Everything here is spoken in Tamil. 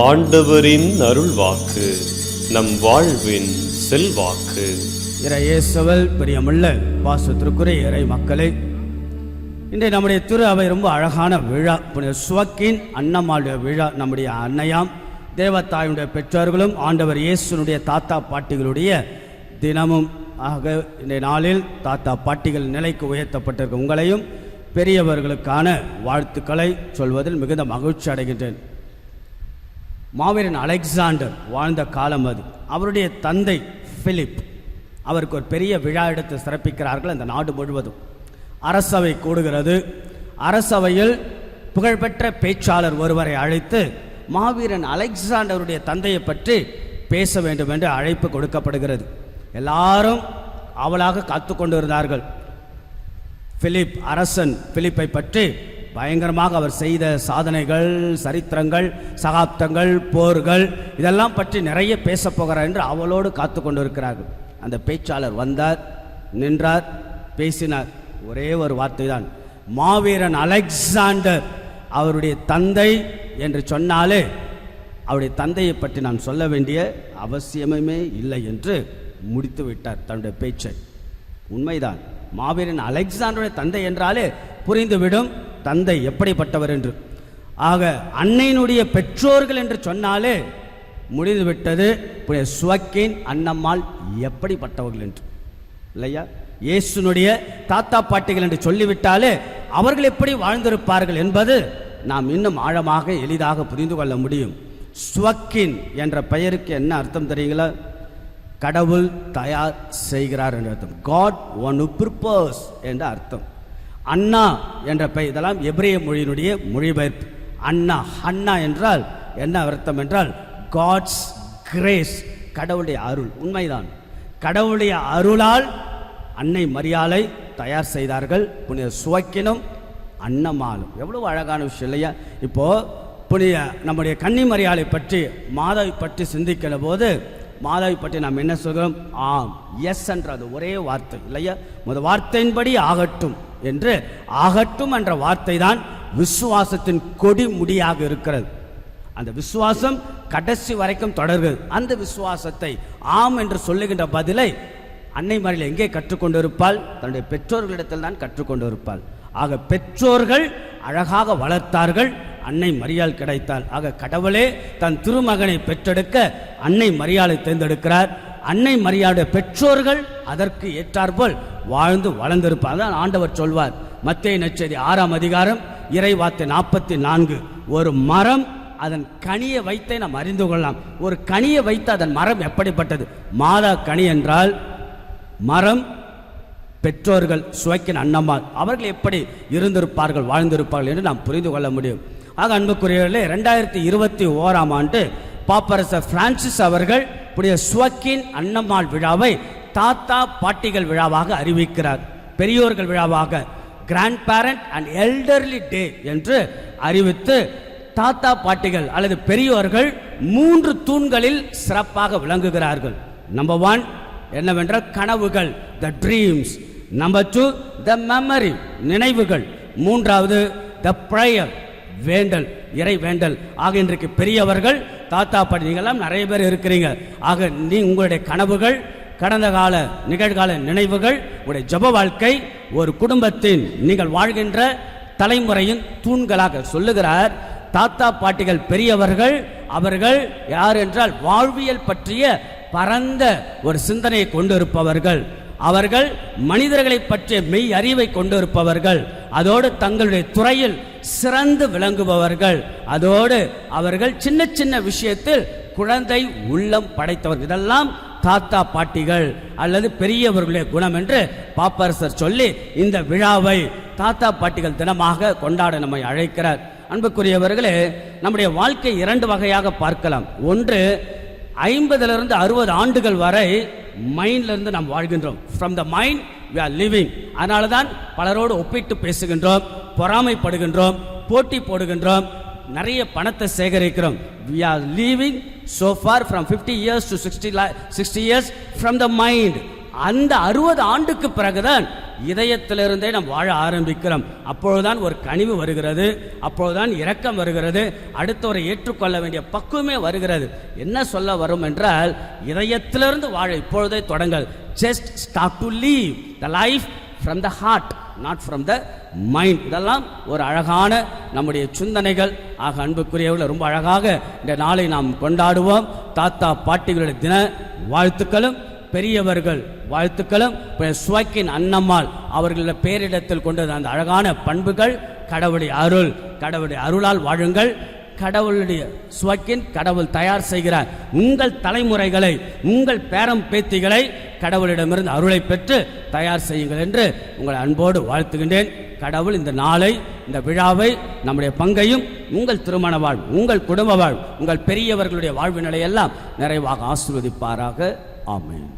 ஆண்டவரின் அருள் வாக்கு நம் வாழ்வின் செல்வாக்கு. இறையேசவல் பிரியமுள்ள பாசத்திற்குரிய இறை மக்களே இன்றைய நம்முடைய திரு அவை ரொம்ப அழகான விழா. புனித சுவக்கின் அன்னம்மாளுடைய விழா நம்முடைய அன்னையாம். தேவத்தாயுடைய பெற்றோர்களும் ஆண்டவர் இயேசுனுடைய தாத்தா பாட்டிகளுடைய தினமும். ஆக இன்றைய நாளில் தாத்தா பாட்டிகள் நிலைக்கு உயர்த்தப்பட்டிருக்க உங்களையும் பெரியவர்களுக்கான வாழ்த்துக்களை சொல்வதில் மிகுந்த மகிழ்ச்சி அடைகின்றேன். மாவீரன் அலெக்சாண்டர் வாழ்ந்த காலம் அது. அவருடைய தந்தை பிலிப். அவருக்கு ஒரு பெரிய விழா எடுத்து சிறப்பிக்கிறார்கள் அந்த நாடு முழுவதும். அரசவை கூடுகிறது. அரசவையில் புகழ்பெற்ற பேச்சாளர் ஒருவரை அழைத்து மாவீரன் அலெக்சாண்டருடைய தந்தையை பற்றி பேச வேண்டும் என்று அழைப்பு கொடுக்கப்படுகிறது. எல்லாரும் அவளாக காத்து கொண்டு இருந்தார்கள் பிலிப் அரசன் பிலிப்பை பற்றி பயங்கரமாக அவர் செய்த சாதனைகள் சரித்திரங்கள் சகாப்தங்கள் போர்கள் இதெல்லாம் பற்றி நிறைய பேசப் போகிறார் என்று அவளோடு காத்து கொண்டிருக்கிறார்கள். அந்த பேச்சாளர் வந்தார் நின்றார் பேசினார். ஒரே ஒரு வார்த்தை தான் மாவீரன் அலெக்சாண்டர் அவருடைய தந்தை என்று சொன்னாலே அவருடைய தந்தையை பற்றி நான் சொல்ல வேண்டிய அவசியமே இல்லை என்று முடித்து விட்டார் தன்னுடைய பேச்சை. உண்மைதான். மாவீரன் அலெக்சாண்டருடைய தந்தை என்றாலே புரிந்துவிடும். தந்தை எப்படிப்பட்டவர் என்று. ஆக அன்னையினுடைய பெற்றோர்கள் என்று சொன்னாலே முடிந்துவிட்டது. சுவக்கின் அன்னம்மாள் எப்படிப்பட்டவர்கள் என்று. இல்லையா? இயேசுனுடைய தாத்தா பாட்டிகள் என்று சொல்லிவிட்டாலே அவர்கள் எப்படி வாழ்ந்திருப்பார்கள் என்பது நாம் இன்னும் ஆழமாக எளிதாக புரிந்து கொள்ள முடியும். சுவக்கின் என்ற பெயருக்கு என்ன அர்த்தம் தெரியுங்களா? கடவுள் தயார் செய்கிறார் என்ற அர்த்தம். காட் ஒன் ப்ரிப்பர்ஸ் என்ற அர்த்தம். அண்ணா என்ற பெயர் இதெல்லாம் எபிரேய மொழியினுடைய மொழிபெயர்ப்பு. அண்ணா அண்ணா என்றால் என்ன அர்த்தம் என்றால் காட்ஸ் கிரேஸ் கடவுளுடைய அருள். உண்மைதான். கடவுளுடைய அருளால் அன்னை மரியாதை தயார் செய்தார்கள். புனித சுவைக்கினும் அன்னமாலும். எவ்வளவு அழகான விஷயம் இல்லையா? இப்போ புனித நம்முடைய கன்னி மரியாதை பற்றி மாதாவை பற்றி சிந்திக்கிற போது மாதாவை பற்றி நாம் என்ன சொல்கிறோம்? ஆம் எஸ் என்றது ஒரே வார்த்தை இல்லையா? முத வார்த்தையின்படி ஆகட்டும். என்று ஆகட்டும் என்ற வார்த்தை தான் விசுவாசத்தின் கொடி முடியாக இருக்கிறது. அந்த விசுவாசம் கடைசி வரைக்கும் தொடர்கிறது. அந்த விசுவாசத்தை ஆம் என்று சொல்லுகின்ற பதிலை அன்னை மறையில் எங்கே கற்றுக்கொண்டிருப்பாள்? தன்னுடைய பெற்றோர்களிடத்தில் தான் கற்றுக்கொண்டிருப்பாள். ஆக பெற்றோர்கள் அழகாக வளர்த்தார்கள் அன்னை மரியாள் கிடைத்தாள். ஆக கடவுளே தன் திருமகனை பெற்றெடுக்க அன்னை மரியாளை தேர்ந்தெடுக்கிறார். அன்னை மரியாளுடைய பெற்றோர்கள் அதற்கு ஏற்றாற்போல் வாழ்ந்து வளர்ந்திருப்பார் தான் ஆண்டவர் சொல்வார். மத்திய நச்செய்தி ஆறாம் அதிகாரம் இறைவாத்து நாற்பத்தி நான்கு ஒரு மரம் அதன் கனியை வைத்தே நாம் அறிந்து கொள்ளலாம். ஒரு கனியை வைத்து அதன் மரம் எப்படிப்பட்டது? மாதா கனி என்றால் மரம் பெற்றோர்கள் சுவைக்கின் அன்னம்மாள் அவர்கள் எப்படி இருந்திருப்பார்கள் வாழ்ந்திருப்பார்கள் என்று நாம் புரிந்து கொள்ள முடியும். ஆக அன்புக்குரியவர்களே ரெண்டாயிரத்தி இருபத்தி ஓராம் ஆண்டு பாப்பரசர் பிரான்சிஸ் அவர்கள் உடைய சுவக்கின் அன்னம்மாள் விழாவை தாத்தா பாட்டிகள் விழாவாக அறிவிக்கிறார். பெரியோர்கள் விழாவாக grand parent and elderly day என்று அறிவித்து தாத்தா பாட்டிகள் அல்லது பெரியோர்கள் மூன்று தூண்களில் சிறப்பாக விளங்குகிறார்கள். நம்பர் ஒன் என்னவென்றால் கனவுகள் the dreams number two the memory நினைவுகள். மூன்றாவது த ப்ரேயர் வேண்டல் இறை வேண்டல். ஆக இன்றைக்கு பெரியவர்கள் தாத்தா பாட்டி நிறைய பேர் இருக்கிறீங்க. ஆக நீ உங்களுடைய கனவுகள் கடந்த கால நிகழ்கால நினைவுகள் உடைய ஜப வாழ்க்கை ஒரு குடும்பத்தின் நீங்கள் வாழ்கின்ற தலைமுறையின் தூண்களாக சொல்லுகிறார். தாத்தா பாட்டிகள் பெரியவர்கள் அவர்கள் யார் என்றால் வாழ்வியல் பற்றிய பரந்த ஒரு சிந்தனையை கொண்டிருப்பவர்கள். அவர்கள் மனிதர்களை பற்றிய மெய் அறிவை கொண்டிருப்பவர்கள். அதோடு தங்களுடைய துறையில் சிறந்து விளங்குபவர்கள். அதோடு அவர்கள் சின்ன சின்ன விஷயத்தில் குழந்தை உள்ளம் படைத்தவர்கள். இதெல்லாம் தாத்தா பாட்டிகள் அல்லது பெரியவர்களுடைய குணம் என்று பாப்பரசர் சொல்லி இந்த விழாவை தாத்தா பாட்டிகள் தினமாக கொண்டாட நம்மை அழைக்கிறார். அன்புக்குரியவர்களே நம்முடைய வாழ்க்கை இரண்டு வகையாக பார்க்கலாம். ஒன்று ஐம்பதுலேருந்து அறுபது ஆண்டுகள் வரை மைண்ட்லேருந்து நாம் வாழ்கின்றோம். From the mind we are living அதனால தான் பலரோடு ஒப்பிட்டு பேசுகின்றோம் பொறாமைப்படுகின்றோம் போட்டி போடுகின்றோம் நிறைய பணத்தை சேகரிக்கிறோம். We are living so far from 50 years to 60 li- 60 years from the அந்த அறுபது ஆண்டுக்கு பிறகுதான் இதயத்திலிருந்தே நாம் வாழ ஆரம்பிக்கிறோம். அப்பொழுதுதான் ஒரு கனிவு வருகிறது. அப்பொழுதுதான் இரக்கம் வருகிறது. அடுத்தவரை ஏற்றுக்கொள்ள வேண்டிய பக்குவமே வருகிறது. என்ன சொல்ல வரும் என்றால் இதயத்திலிருந்து வாழ இப்பொழுதே தொடங்கல் just start to live the life from the heart not from the mind இதெல்லாம் ஒரு அழகான நம்முடைய சிந்தனைகள். ஆக அன்புக்குரியவர்கள் ரொம்ப அழகாக இந்த நாளை நாம் கொண்டாடுவோம். தாத்தா பாட்டிகளுடைய தின வாழ்த்துக்களும் பெரியவர்கள் வாழ்த்துக்களும் சுவாக்கின் அன்னம்மாள். அவர்களுடைய பேரிடத்தில் கொண்டது அந்த அழகான பண்புகள். கடவுளுடைய அருள் கடவுளுடைய அருளால் வாழுங்கள். கடவுளுடைய சுவக்கின் கடவுள் தயார் செய்கிறார். உங்கள் தலைமுறைகளை உங்கள் பேரம் பேத்திகளை கடவுளிடமிருந்து அருளை பெற்று தயார் செய்யுங்கள் என்று உங்களை அன்போடு வாழ்த்துகின்றேன். கடவுள் இந்த நாளை இந்த விழாவை நம்முடைய பங்கையும் உங்கள் திருமண வாழ்வு உங்கள் குடும்ப வாழ்வு உங்கள் பெரியவர்களுடைய வாழ்வு நிலையெல்லாம் நிறைவாக ஆசிர்வதிப்பாராக. ஆமேன்.